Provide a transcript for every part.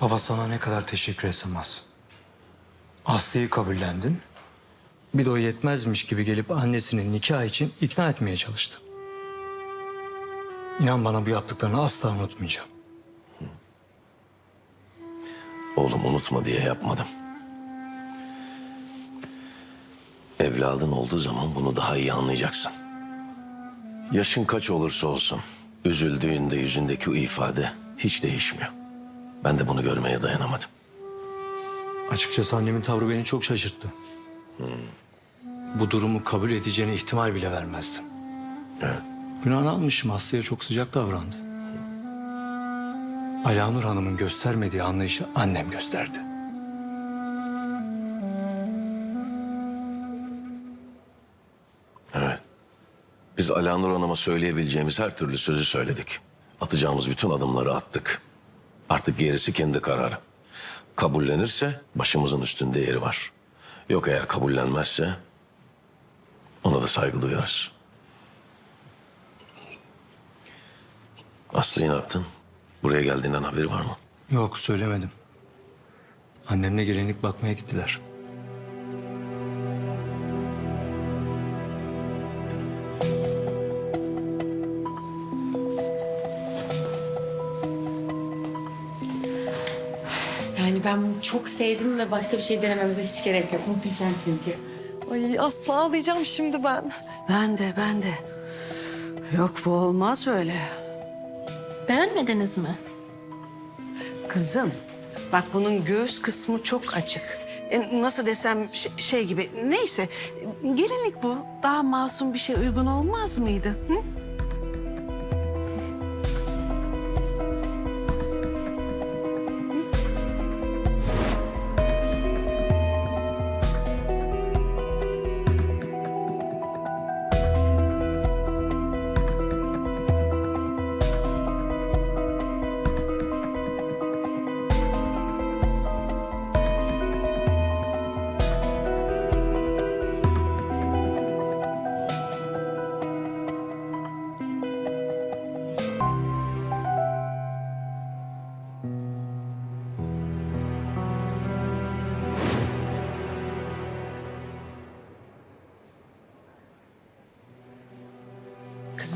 Baba sana ne kadar teşekkür etsem az. Aslı'yı kabullendin. Bir de o yetmezmiş gibi gelip annesinin nikah için ikna etmeye çalıştı. İnan bana bu yaptıklarını asla unutmayacağım. Oğlum unutma diye yapmadım. Evladın olduğu zaman bunu daha iyi anlayacaksın. Yaşın kaç olursa olsun üzüldüğünde yüzündeki o ifade hiç değişmiyor. Ben de bunu görmeye dayanamadım. Açıkçası annemin tavrı beni çok şaşırttı. Bu durumu kabul edeceğine ihtimal bile vermezdim. Evet. Günahını almışım Aslı'ya çok sıcak davrandı. Alanur Hanım'ın göstermediği anlayışı annem gösterdi. Evet. Biz Alanur Hanım'a söyleyebileceğimiz her türlü sözü söyledik. Atacağımız bütün adımları attık. Artık gerisi kendi kararı. Kabullenirse başımızın üstünde yeri var. Yok eğer kabullenmezse ona da saygı duyarız. Aslı'yı ne yaptın? Buraya geldiğinden haberi var mı? Yok söylemedim. Annemle gelinlik bakmaya gittiler. Yani ben bunu çok sevdim ve başka bir şey denememize hiç gerek yok. Muhteşem çünkü. Ay asla ağlayacağım şimdi ben. Ben de ben de. Yok bu olmaz böyle. Beğenmediniz mi? Kızım bak bunun göğüs kısmı çok açık. E, nasıl desem şey, şey gibi neyse gelinlik bu. Daha masum bir şey uygun olmaz mıydı? Hı?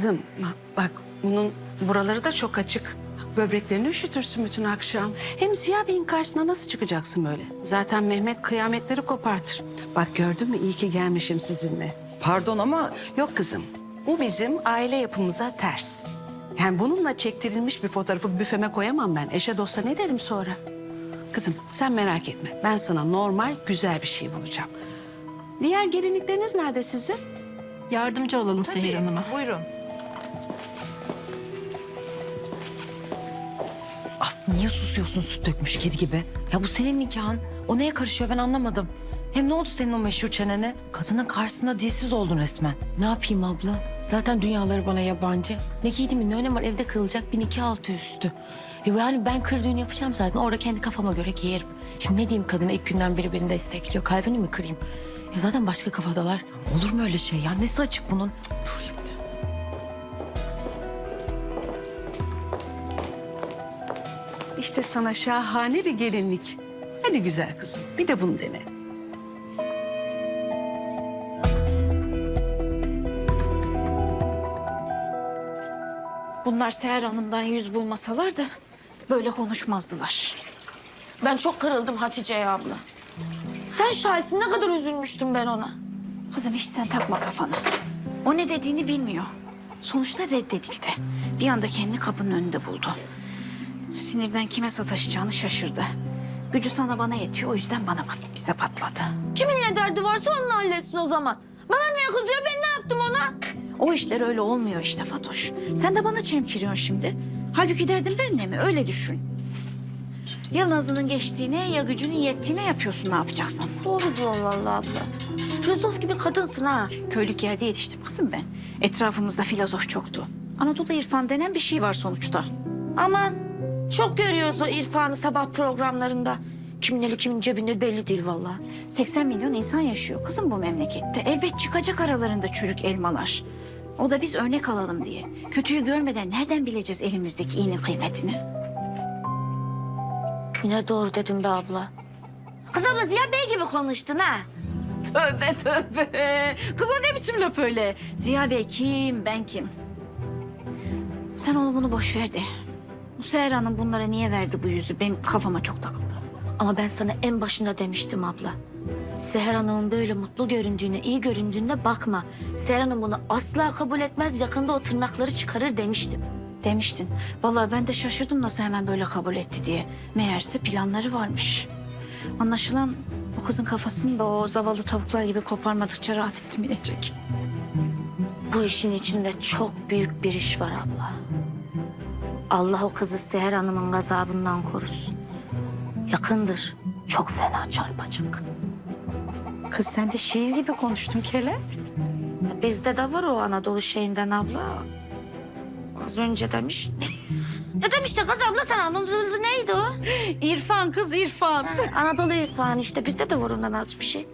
Kızım ba- bak bunun buraları da çok açık. Böbreklerini üşütürsün bütün akşam. Hem Ziya Bey'in karşısına nasıl çıkacaksın böyle? Zaten Mehmet kıyametleri kopartır. Bak gördün mü iyi ki gelmişim sizinle. Pardon ama Yok kızım. Bu bizim aile yapımıza ters. Yani bununla çektirilmiş bir fotoğrafı büfeme koyamam ben. Eşe dosta ne derim sonra? Kızım sen merak etme. Ben sana normal güzel bir şey bulacağım. Diğer gelinlikleriniz nerede sizin? Yardımcı olalım Seher Hanım'a. buyurun. Niye susuyorsun süt dökmüş kedi gibi? Ya bu senin nikahın. O neye karışıyor ben anlamadım. Hem ne oldu senin o meşhur çenene? Kadının karşısında dilsiz oldun resmen. Ne yapayım abla? Zaten dünyaları bana yabancı. Ne giydiğimin ne önemi var? Evde kılacak bir nikah altı üstü. E yani ben kır düğünü yapacağım zaten. Orada kendi kafama göre giyerim. Şimdi ne diyeyim kadına ilk günden beri beni destekliyor. Kalbini mi kırayım? Ya zaten başka kafadalar. Olur mu öyle şey ya? Nesi açık bunun? Dur İşte sana şahane bir gelinlik. Hadi güzel kızım bir de bunu dene. Bunlar Seher Hanım'dan yüz bulmasalardı böyle konuşmazdılar. Ben çok kırıldım Hatice'ye abla. Sen şahitsin ne kadar üzülmüştüm ben ona. Kızım hiç sen takma kafana. O ne dediğini bilmiyor. Sonuçta reddedildi. Bir anda kendini kapının önünde buldu. Sinirden kime sataşacağını şaşırdı. Gücü sana bana yetiyor o yüzden bana pat, bize patladı. Kimin ne derdi varsa onunla halletsin o zaman. Bana niye kızıyor ben ne yaptım ona? O işler öyle olmuyor işte Fatoş. Sen de bana çemkiriyorsun şimdi. Halbuki derdin benle mi? Öyle düşün. Ya Nazlı'nın geçtiğine ya gücünün yettiğine yapıyorsun ne yapacaksın? Doğru diyorsun vallahi abla. Filozof gibi kadınsın ha. Köylük yerde yetiştim kızım ben. Etrafımızda filozof çoktu. Anadolu irfan denen bir şey var sonuçta. Aman çok görüyoruz o irfanı sabah programlarında. Kimin eli kimin cebinde belli değil vallahi. 80 milyon insan yaşıyor kızım bu memlekette. Elbet çıkacak aralarında çürük elmalar. O da biz örnek alalım diye. Kötüyü görmeden nereden bileceğiz elimizdeki iyinin kıymetini? Yine doğru dedim be abla. Kız abla Ziya Bey gibi konuştun ha. Tövbe tövbe. Kız o ne biçim laf öyle? Ziya Bey kim, ben kim? Sen onu bunu boş ver de. Seher Hanım bunlara niye verdi bu yüzü? Benim kafama çok takıldı. Ama ben sana en başında demiştim abla. Seher Hanım'ın böyle mutlu göründüğüne, iyi göründüğüne bakma. Seher Hanım bunu asla kabul etmez, yakında o tırnakları çıkarır demiştim. Demiştin. Vallahi ben de şaşırdım nasıl hemen böyle kabul etti diye. Meğerse planları varmış. Anlaşılan bu kızın kafasını da o zavallı tavuklar gibi koparmadıkça rahat etmeyecek. Bu işin içinde çok büyük bir iş var abla. Allah o kızı Seher Hanım'ın gazabından korusun. Yakındır. Çok fena çarpacak. Kız sen de şiir gibi konuştun Kele. Ya Bizde de var o Anadolu şeyinden abla. Az önce demiş. ne demişti kız abla sen Anadolu neydi o? İrfan kız İrfan. Anadolu irfanı işte bizde de var ondan az bir şey.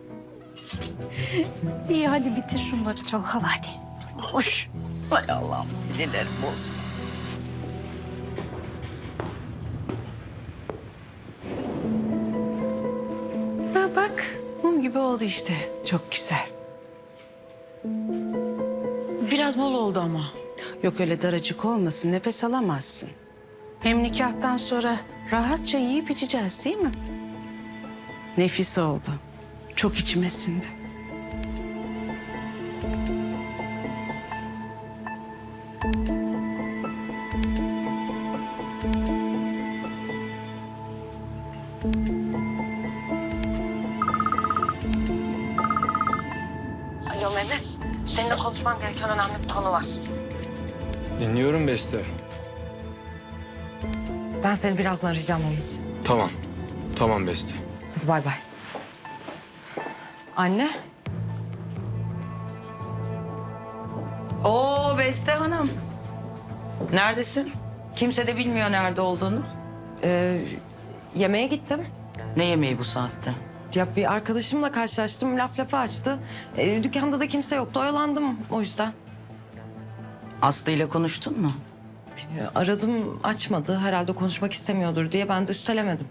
İyi hadi bitir şunları çalkala hadi. Hoş. Hay Allah'ım sinirlerim bozuldu. Gibi oldu işte. Çok güzel. Biraz bol oldu ama. Yok öyle daracık olmasın nefes alamazsın. Hem nikahtan sonra rahatça yiyip içeceğiz değil mi? Nefis oldu. Çok içime Seninle konuşmam gereken önemli bir konu var. Dinliyorum Beste. Ben seni birazdan arayacağım Mehmet. Tamam. Tamam Beste. Hadi bay bay. Anne. Oo Beste Hanım. Neredesin? Kimse de bilmiyor nerede olduğunu. Ee, yemeğe gittim. Ne yemeği bu saatte? Ya bir arkadaşımla karşılaştım. Laf lafı açtı. Ee, dükkanda da kimse yoktu. Oyalandım o yüzden. Aslı ile konuştun mu? Ee, aradım açmadı. Herhalde konuşmak istemiyordur diye ben de üstelemedim.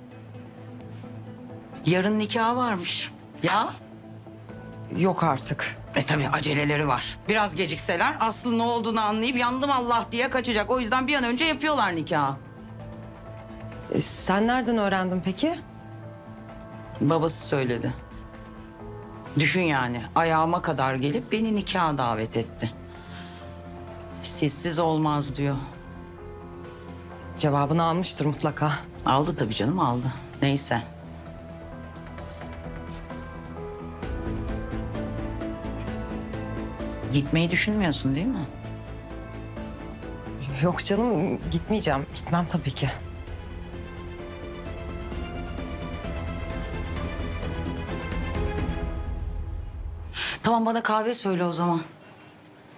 Yarın nikahı varmış. Ya? Yok artık. E tabii aceleleri var. Biraz gecikseler Aslı ne olduğunu anlayıp yandım Allah diye kaçacak. O yüzden bir an önce yapıyorlar nikahı. Ee, sen nereden öğrendin peki? Babası söyledi. Düşün yani ayağıma kadar gelip beni nikaha davet etti. Sizsiz olmaz diyor. Cevabını almıştır mutlaka. Aldı tabii canım aldı. Neyse. Gitmeyi düşünmüyorsun değil mi? Yok canım gitmeyeceğim. Gitmem tabii ki. Bana kahve söyle o zaman.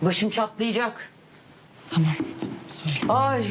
Başım çatlayacak. Tamam. Söyle. Ay